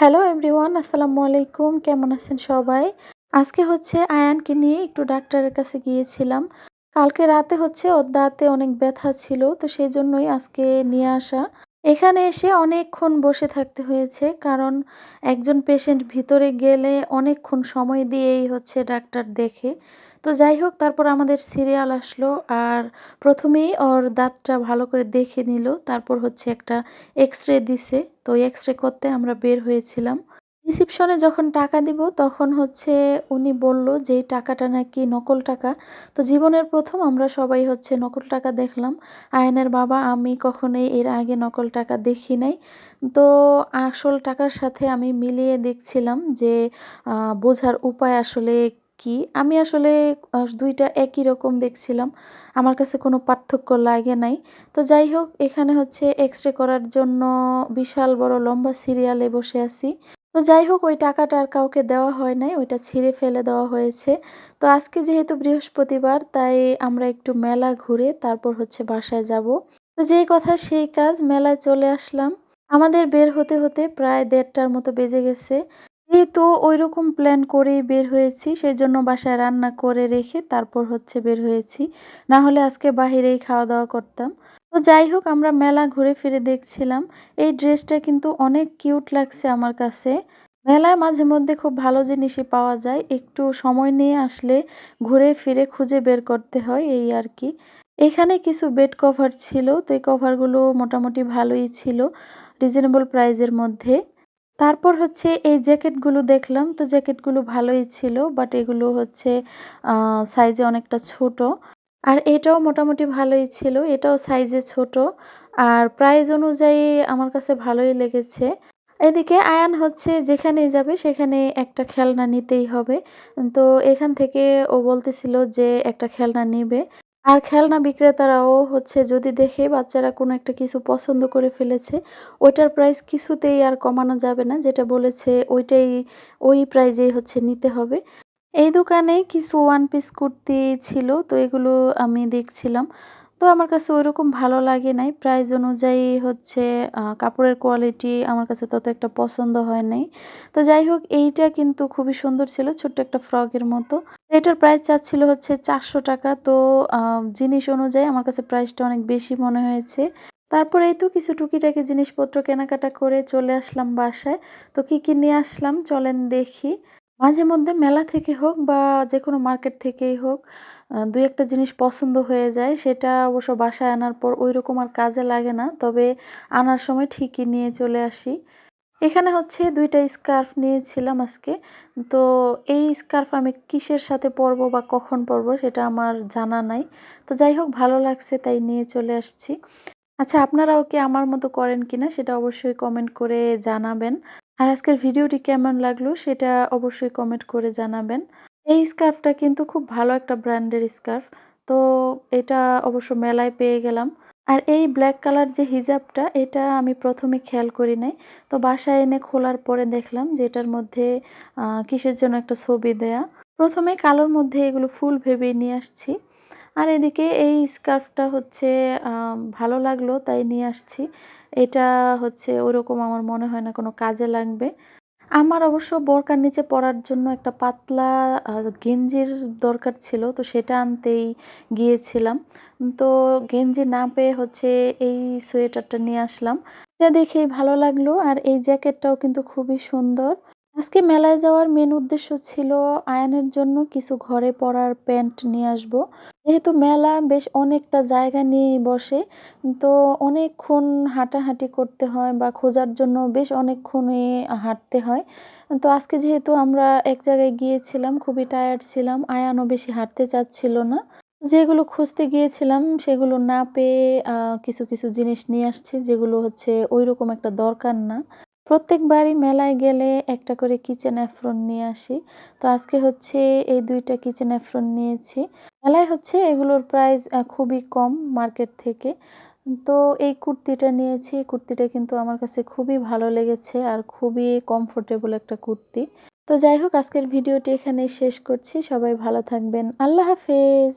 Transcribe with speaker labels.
Speaker 1: Hello everyone, আসসালামু আলাইকুম। কেমন আছেন সবাই? আজকে হচ্ছে আয়ানকে নিয়ে একটু ডাক্তারের কাছে গিয়েছিলাম। কালকে রাতে হচ্ছে ওর দাঁতে অনেক ব্যথা ছিল, তো সেই জন্যই আজকে নিয়ে আসা। এখানে এসে অনেকক্ষণ বসে থাকতে হয়েছে, কারণ একজন পেশেন্ট ভিতরে গেলে অনেকক্ষণ সময় দিয়েই হচ্ছে ডাক্তার দেখে। তো যাই হোক, তারপর আমাদের সিরিয়াল আসলো আর প্রথমেই ওর দাঁতটা ভালো করে দেখে নিল, তারপর হচ্ছে একটা এক্স রে দিছে। তো এক্স রে করতে আমরা বের হয়েছিলাম। রিসিপশনে যখন টাকা দিব, তখন হচ্ছে উনি বলল যে টাকাটা নাকি নকল টাকা। তো জীবনের প্রথম আমরা সবাই হচ্ছে নকল টাকা দেখলাম। আয়নের বাবা, আমি কখনোই এর আগে নকল টাকা দেখি নাই। তো আসল টাকার সাথে আমি মিলিয়ে দেখছিলাম যে বোঝার উপায় আসলে কি? আমি আসলে দুইটা একই রকম দেখছিলাম। আমার কাছে কোনো পার্থক্য লাগে নাই। তো যাই হোক, এখানে হচ্ছে এক্স রে করার জন্য বিশাল বড় লম্বা সিরিয়ালে বসে আছি। তো যাই হোক, ওই টাকাটা আর কাউকে দেওয়া হয় নাই, ওইটা ছিঁড়ে ফেলে দেওয়া হয়েছে। তো আজকে যেহেতু বৃহস্পতিবার, তাই আমরা একটু মেলা ঘুরে তারপর হচ্ছে বাসায় যাব। তো যেই কথা সেই কাজ, মেলায় চলে আসলাম। আমাদের বের হতে হতে প্রায় দেড়টার মতো বেজে গেছে। যেহেতু ওইরকম প্ল্যান করেই বের হয়েছি সেই জন্য বাসায় রান্না করে রেখে তারপর হচ্ছে বের হয়েছি। না হলে আজকে বাহিরেই খাওয়া দাওয়া করতাম। তো যাই হোক, আমরা মেলা ঘুরে ফিরে দেখছিলাম। এই ড্রেসটা কিন্তু অনেক কিউট লাগছে আমার কাছে। মেলায় মাঝে মধ্যে খুব ভালো জিনিসই পাওয়া যায়। একটু সময় নিয়ে আসলে ঘুরে ফিরে খুঁজে বের করতে হয়, এই আর কি। এখানে কিছু বেড কভার ছিল। তো এই কভারগুলো মোটামুটি ভালোই ছিল রিজনেবল প্রাইজের মধ্যে। তারপর হচ্ছে এই জ্যাকেটগুলো দেখলাম। তো জ্যাকেটগুলো ভালোই ছিল বাট এগুলো হচ্ছে সাইজে অনেকটা ছোট। আর এটাও মোটামুটি ভালোই ছিল, এটাও সাইজে ছোট। আর প্রাইস অনুযায়ী আমার কাছে ভালোই লেগেছে। এদিকে আয়ান হচ্ছে যেখানেই যাবে সেখানে একটা খেলনা নিতেই হবে। তো এখান থেকে ও বলতেছিল যে একটা খেলনা নিবে। আর খেলনা বিক্রেতারাও হচ্ছে যদি দেখে বাচ্চারা কোনো একটা কিছু পছন্দ করে ফেলেছে, ওইটার প্রাইস কিছুতেই আর কমানো যাবে না, যেটা বলেছে ওইটাই, ওই প্রাইজেই হচ্ছে নিতে হবে। এই দোকানে কিছু ওয়ান পিস কুর্তি ছিল, তো এগুলো আমি দেখছিলাম। তো আমার কাছে ওইরকম ভালো লাগে নাই প্রাইস অনুযায়ী হচ্ছে কাপড়ের কোয়ালিটি আমার কাছে তত একটা পছন্দ হয় নাই। তো যাই হোক, এইটা কিন্তু খুবই সুন্দর ছিল, ছোট্ট একটা ফ্রকের মতো। এটার প্রাইস চাচ্ছিল হচ্ছে চারশো টাকা। তো জিনিস অনুযায়ী আমার কাছে প্রাইসটা অনেক বেশি মনে হয়েছে। তারপরে এই তো কিছু টুকিটাকি জিনিসপত্র কেনাকাটা করে চলে আসলাম বাসায়। তো কি কি নিয়ে আসলাম চলেন দেখি। মাঝে মধ্যে মেলা থেকে হোক বা যে কোনো মার্কেট থেকেই হোক দুই একটা জিনিস পছন্দ হয়ে যায়। সেটা অবশ্য বাসায় আনার পর ওই রকম আর কাজে লাগে না। তবে আনার সময় ঠিকই নিয়ে চলে আসি। এখানে হচ্ছে দুইটা স্কার্ফ নিয়েছিলাম আজকে। তো এই স্কার্ফ আমি কিসের সাথে পরবো বা কখন পরবো সেটা আমার জানা নাই। তো যাই হোক, ভালো লাগছে তাই নিয়ে চলে আসছি। আচ্ছা আপনারাও কি আমার মতো করেন কিনা সেটা অবশ্যই কমেন্ট করে জানাবেন। আর আজকের ভিডিওটি কেমন লাগল সেটা অবশ্যই কমেন্ট করে জানাবেন। এই স্কার্ফটা কিন্তু খুব ভালো একটা ব্র্যান্ডের স্কার্ফ তো এটা অবশ্য মেলায় পেয়ে গেলাম। আর এই ব্ল্যাক কালার যে হিজাবটা, এটা আমি প্রথমে খেয়াল করি নাই। তো বাসায় এনে খোলার পরে দেখলাম যে এটার মধ্যে কিসের জন্য একটা ছবি দেয়া। প্রথমে কালোর মধ্যে এগুলো ফুল ভেবে নিয়ে আসছি। আর এদিকে এই স্কার্ফটা হচ্ছে ভালো লাগল তাই নিয়ে আসছি। এটা হচ্ছে ওরকম আমার মনে হয় না কোনো কাজে লাগবে। আমার অবশ্য বোরকার নিচে পরার জন্য একটা পাতলা গেঞ্জির দরকার ছিল, তো সেটা আনতেই গিয়েছিলাম। তো গেঞ্জি না পেয়ে হচ্ছে এই সোয়েটারটা নিয়ে আসলাম। এটা দেখেই ভালো লাগল, আর এই জ্যাকেটটাও কিন্তু খুবই সুন্দর। আজকে মেলায় যাওয়ার মেন উদ্দেশ্য ছিল আয়নের জন্য কিছু ঘরে পরার প্যান্ট নিয়ে আসব। যেহেতু মেলা বেশ অনেকটা জায়গা নিয়েই বসে, তো অনেকক্ষণ হাঁটাহাঁটি করতে হয় বা খোঁজার জন্য বেশ অনেকক্ষণই হাঁটতে হয়। তো আজকে যেহেতু আমরা এক জায়গায় গিয়েছিলাম, খুবই টায়ার্ড ছিলাম, আয়ানও বেশি হাঁটতে চাচ্ছিল না। যেগুলো খুঁজতে গিয়েছিলাম সেগুলো না পেয়ে কিছু কিছু জিনিস নিয়ে আসছি, যেগুলো হচ্ছে ওই রকম একটা দরকার না। প্রত্যেকবারই মেলায় গেলে একটা করে কিচেন অ্যাফ্রন নিয়ে আসি। তো আজকে হচ্ছে এই দুইটা কিচেন অ্যাফ্রন নিয়েছি। মেলায় হচ্ছে এগুলোর প্রাইস খুবই কম মার্কেট থেকে। তো এই কুর্তিটা নিয়েছি। কুর্তিটা কিন্তু আমার কাছে খুবই ভালো লেগেছে আর খুবই কমফোর্টেবল একটা কুর্তি। তো যাই হোক, আজকের ভিডিওটি এখানেই শেষ করছি। সবাই ভালো থাকবেন। আল্লাহ হাফেজ!